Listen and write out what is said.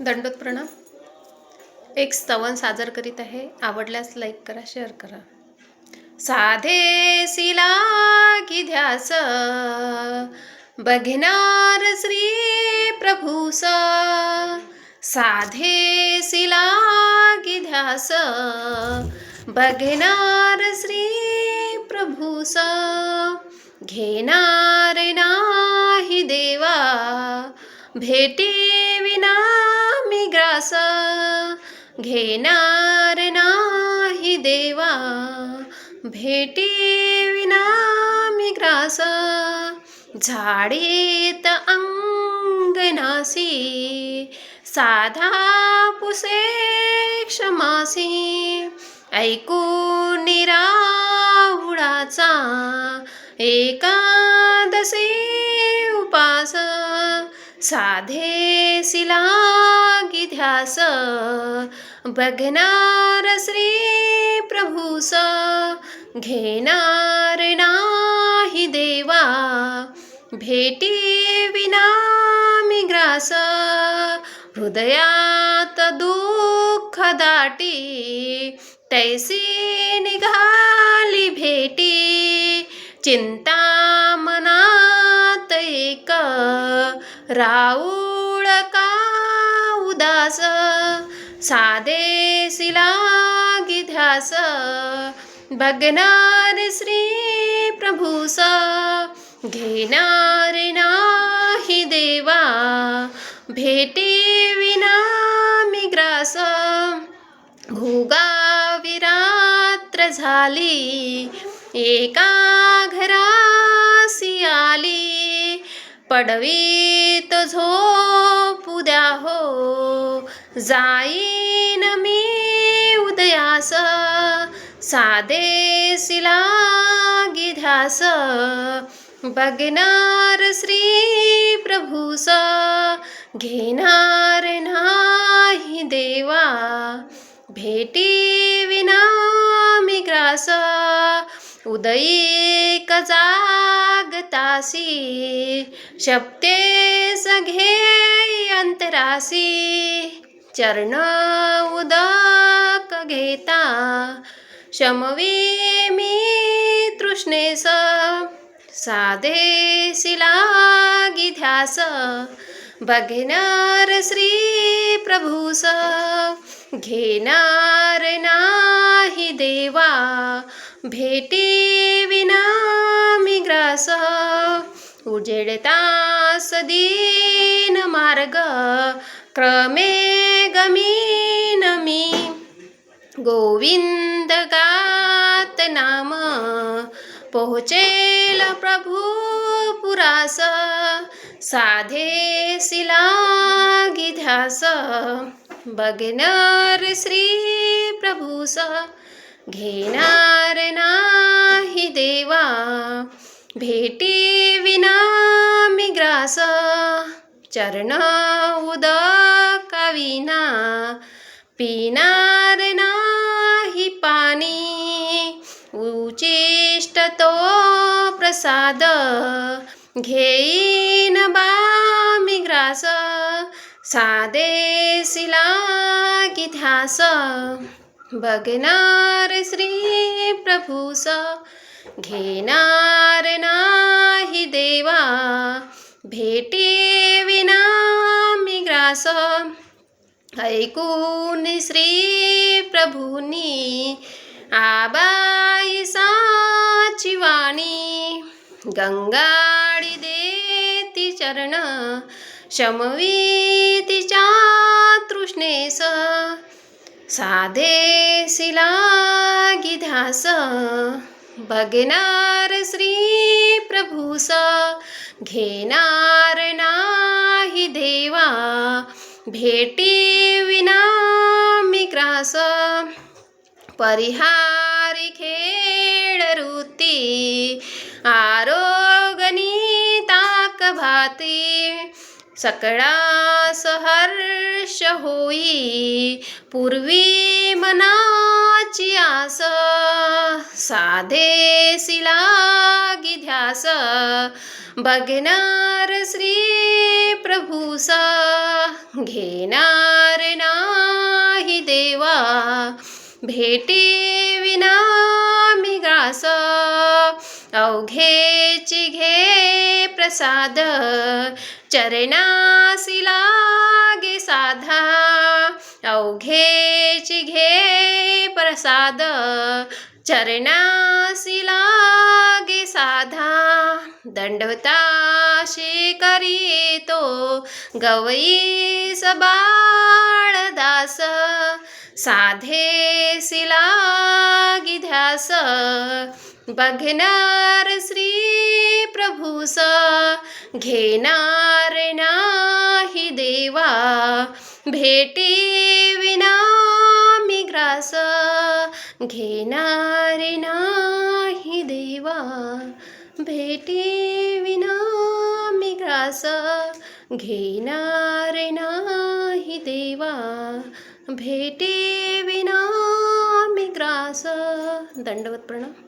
दंडोत प्रणाम एक स्तवन सादर करीत आहे. आवडल्यास लाईक करा शेअर करा. साधे सिला ध्यास. बघणार श्री प्रभूस साधे सिला ध्यास. बघणार श्री प्रभूस घेणार नाही देवा. भेटी मी घेणार नाही देवा. भेटी विना मी ग्रास झाडीत अंगनासी साधा पुसे क्षमासी ऐकू निरावडाचा एकादशी उपास साधे सिला ध्यास। बघणार श्री प्रभूस घेणार नाही देवा। भेटी विनामी ग्रास। हृदयात दुःख दाटी। तैसी निघाली भेटी। चिंता मनात एक। राऊ ध्यास साधे सिला ध्यास। बघणार श्री प्रभूस घेणार नाही देवा। भेटे विना मी ग्रास। भोगावी विरात्र झाली एका घरासी आली। पडवीत झो उद्या हो जाईन मी उदयास. साधे सिला ध्यास. बघणार श्री प्रभूस. घेणार नाही देवा. भेटी विना मी ग्रास. उदयी जागतासी शब्दे घे अंतरासी चरण उदक घेता शमवी मी तृष्णेस साधे शिलागी ध्यास बघणार श्री प्रभूस घेणार नाही देवा भेटी विनामि सदीन मार्ग क्रमे गमीनमि गोविन्दगातनाम पहचेल प्रभु पुरा स साधे शिलागिध्यास बगनर श्री प्रभुस घेणार नाही देवा. भेटी विना मी ग्रास. चरण उदका विना. पिनार नाही पाणी. उचिष्ट तो प्रसाद. घेईन बामी ग्रास. साधे सिला ध्यास. बघणार श्री प्रभूसा घेणार नाही देवा. भेटी विना मी ग्रास. ऐकून श्री प्रभूनी आबाई साची वाणी. गंगाडी देती चरण. शमवी तिच्या तृष्णेस. साधे सिला बघणार श्री प्रभूस घेणार नाही देवा भेटी विना मी ग्रास परिहारी खेळ ऋती आरोगणी ताक भाती सकळा हर्ष होई. पूर्वी मनाची आस साधे सिलागी ध्यास. बघणार श्री प्रभूस घेणार नाही देवा. भेटी विना मी ग्रास. अवघेची घे प्रसाद. चरणासी लागे साधा अवघेची घे प्रसाद। चरणासी लागे साधा दंडवताशी करीतो गवई बाळदास। साधे सिलागी ध्यास, बघणार श्री प्रभूस घेणार नाही देवा. भेटी विना मी ग्रास. घेणार नाही देवा. भेटी विना मी ग्रास. घेणार नाही देवा. भेटी विना मी ग्रास. दंडवत प्रणाम